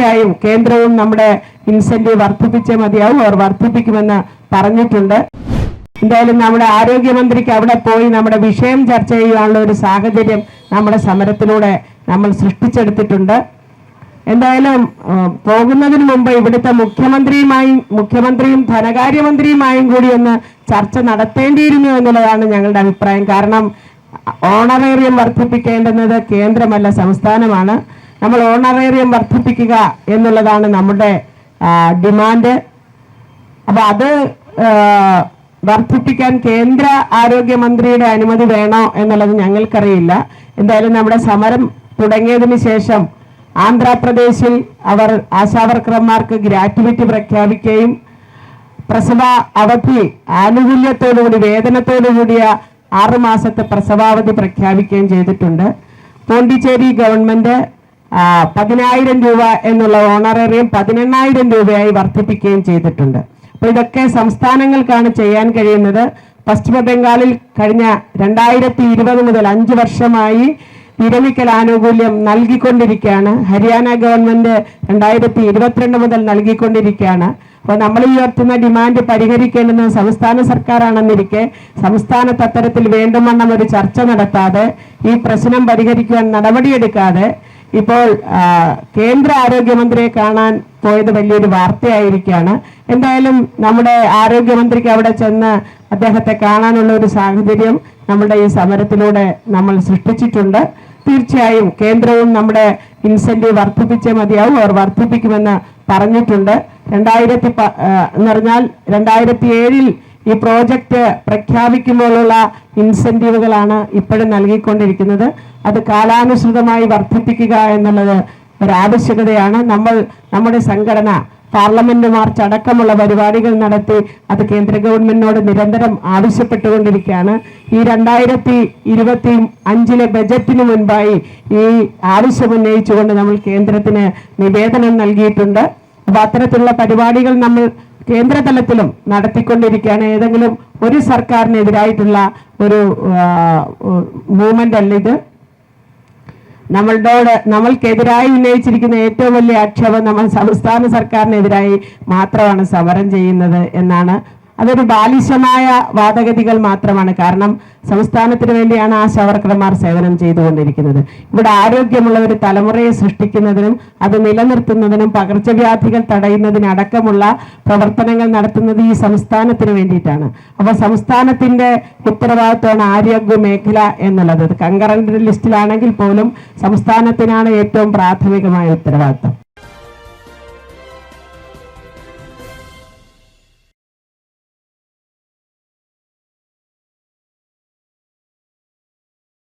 തീർച്ചയായും കേന്ദ്രവും നമ്മുടെ ഇൻസെന്റീവ് വർദ്ധിപ്പിച്ചേ മതിയാവും അവർ വർദ്ധിപ്പിക്കുമെന്ന് പറഞ്ഞിട്ടുണ്ട്. എന്തായാലും നമ്മുടെ ആരോഗ്യമന്ത്രിക്ക് അവിടെ പോയി നമ്മുടെ വിഷയം ചർച്ച ചെയ്യാനുള്ള ഒരു സാഹചര്യം നമ്മുടെ സമരത്തിലൂടെ നമ്മൾ സൃഷ്ടിച്ചെടുത്തിട്ടുണ്ട്. എന്തായാലും പോകുന്നതിന് മുമ്പ് ഇവിടുത്തെ മുഖ്യമന്ത്രിയുമായും മുഖ്യമന്ത്രിയും ധനകാര്യമന്ത്രിയുമായും കൂടി ഒന്ന് ചർച്ച നടത്തേണ്ടിയിരുന്നു എന്നുള്ളതാണ് ഞങ്ങളുടെ അഭിപ്രായം. കാരണം ഓണറേറിയം വർദ്ധിപ്പിക്കേണ്ടുന്നത് കേന്ദ്രമല്ല സംസ്ഥാനമാണ്. നമ്മൾ ഓണറേറിയം വർദ്ധിപ്പിക്കുക എന്നുള്ളതാണ് നമ്മുടെ ഡിമാൻഡ് അപ്പൊ അത് വർദ്ധിപ്പിക്കാൻ കേന്ദ്ര ആരോഗ്യമന്ത്രിയുടെ അനുമതി വേണോ എന്നുള്ളത് ഞങ്ങൾക്കറിയില്ല. എന്തായാലും നമ്മുടെ സമരം തുടങ്ങിയതിന് ശേഷം ആന്ധ്രാപ്രദേശിൽ അവർ ആശാവർക്കർമാർക്ക് ഗ്രാറ്റുവിറ്റി പ്രഖ്യാപിക്കുകയും പ്രസവ അവധി ആനുകൂല്യത്തോടുകൂടി വേതനത്തോടുകൂടിയ ആറുമാസത്തെ പ്രസവാവധി പ്രഖ്യാപിക്കുകയും ചെയ്തിട്ടുണ്ട്. പോണ്ടിച്ചേരി ഗവൺമെന്റ് പതിനായിരം രൂപ എന്നുള്ള ഓണറേറിയം പതിനെണ്ണായിരം രൂപയായി വർദ്ധിപ്പിക്കുകയും ചെയ്തിട്ടുണ്ട്. അപ്പൊ ഇതൊക്കെ സംസ്ഥാനങ്ങൾക്കാണ് ചെയ്യാൻ കഴിയുന്നത്. പശ്ചിമ ബംഗാളിൽ കഴിഞ്ഞ രണ്ടായിരത്തി ഇരുപത് മുതൽ അഞ്ച് വർഷമായി വിരമിക്കൽ ആനുകൂല്യം നൽകിക്കൊണ്ടിരിക്കുകയാണ്. ഹരിയാന ഗവൺമെന്റ് രണ്ടായിരത്തി ഇരുപത്തിരണ്ട് മുതൽ നൽകിക്കൊണ്ടിരിക്കുകയാണ്. അപ്പോൾ നമ്മൾ ഉയർത്തുന്ന ഡിമാൻഡ് പരിഹരിക്കേണ്ടുന്നത് സംസ്ഥാന സർക്കാരാണെന്നിരിക്കെ സംസ്ഥാനത്ത് അത്തരത്തിൽ വേണ്ടുവണ്ണം ഒരു ചർച്ച നടത്താതെ ഈ പ്രശ്നം പരിഹരിക്കുവാൻ നടപടിയെടുക്കാതെ ഇപ്പോൾ കേന്ദ്ര ആരോഗ്യമന്ത്രിയെ കാണാൻ പോയത് വലിയൊരു വാർത്തയായിരിക്കുകയാണ് എന്തായാലും നമ്മുടെ ആരോഗ്യമന്ത്രിക്ക് അവിടെ ചെന്ന് അദ്ദേഹത്തെ കാണാനുള്ള ഒരു സാഹചര്യം നമ്മുടെ ഈ സമരത്തിലൂടെ നമ്മൾ സൃഷ്ടിച്ചിട്ടുണ്ട്. തീർച്ചയായും കേന്ദ്രവും നമ്മുടെ ഇൻസെന്റീവ് വർദ്ധിപ്പിച്ചേ മതിയാവും. അവർ വർദ്ധിപ്പിക്കുമെന്ന് പറഞ്ഞിട്ടുണ്ട്. രണ്ടായിരത്തി എന്ന് പറഞ്ഞാൽ രണ്ടായിരത്തി ഏഴിൽ ഈ പ്രോജക്റ്റ് പ്രഖ്യാപിക്കുമ്പോഴുള്ള ഇൻസെന്റീവുകളാണ് ഇപ്പോഴും നൽകിക്കൊണ്ടിരിക്കുന്നത്. അത് കാലാനുസൃതമായി വർദ്ധിപ്പിക്കുക എന്നുള്ളത് ഒരു ആവശ്യകതയാണ്. നമ്മൾ നമ്മുടെ സംഘടന പാർലമെന്റ് മാർച്ച് അടക്കമുള്ള പരിപാടികൾ നടത്തി അത് കേന്ദ്ര ഗവൺമെന്റിനോട് നിരന്തരം ആവശ്യപ്പെട്ടുകൊണ്ടിരിക്കുകയാണ്. ഈ രണ്ടായിരത്തി ഇരുപത്തി അഞ്ചിലെ ബജറ്റിന് മുൻപായി ഈ ആവശ്യം ഉന്നയിച്ചുകൊണ്ട് നമ്മൾ കേന്ദ്രത്തിന് നിവേദനം നൽകിയിട്ടുണ്ട്. അപ്പൊ അത്തരത്തിലുള്ള പരിപാടികൾ നമ്മൾ കേന്ദ്ര തലത്തിലും നടത്തിക്കൊണ്ടിരിക്കുകയാണ്. ഏതെങ്കിലും ഒരു സർക്കാരിനെതിരായിട്ടുള്ള ഒരു മൂവ്മെന്റ് അല്ല ഇത്. നമ്മളോട് നമ്മൾക്കെതിരായി ഉന്നയിച്ചിരിക്കുന്ന ഏറ്റവും വലിയ ആക്ഷേപം നമ്മൾ സംസ്ഥാന സർക്കാരിനെതിരായി മാത്രമാണ് സമരം ചെയ്യുന്നത് എന്നാണ് അതൊരു ബാലിശമായ വാദഗതികൾ മാത്രമാണ്. കാരണം സംസ്ഥാനത്തിന് വേണ്ടിയാണ് ആ ശവർക്കർമാർ സേവനം ചെയ്തുകൊണ്ടിരിക്കുന്നത്. ഇവിടെ ആരോഗ്യമുള്ള ഒരു തലമുറയെ സൃഷ്ടിക്കുന്നതിനും അത് നിലനിർത്തുന്നതിനും പകർച്ചവ്യാധികൾ തടയുന്നതിനടക്കമുള്ള പ്രവർത്തനങ്ങൾ നടത്തുന്നത് ഈ സംസ്ഥാനത്തിന് വേണ്ടിയിട്ടാണ്. അപ്പൊ സംസ്ഥാനത്തിന്റെ ഉത്തരവാദിത്വമാണ് ആരോഗ്യ മേഖല എന്നുള്ളത്. കങ്കറന്റ് ലിസ്റ്റിലാണെങ്കിൽ പോലും സംസ്ഥാനത്തിനാണ് ഏറ്റവും പ്രാഥമികമായ ഉത്തരവാദിത്വം.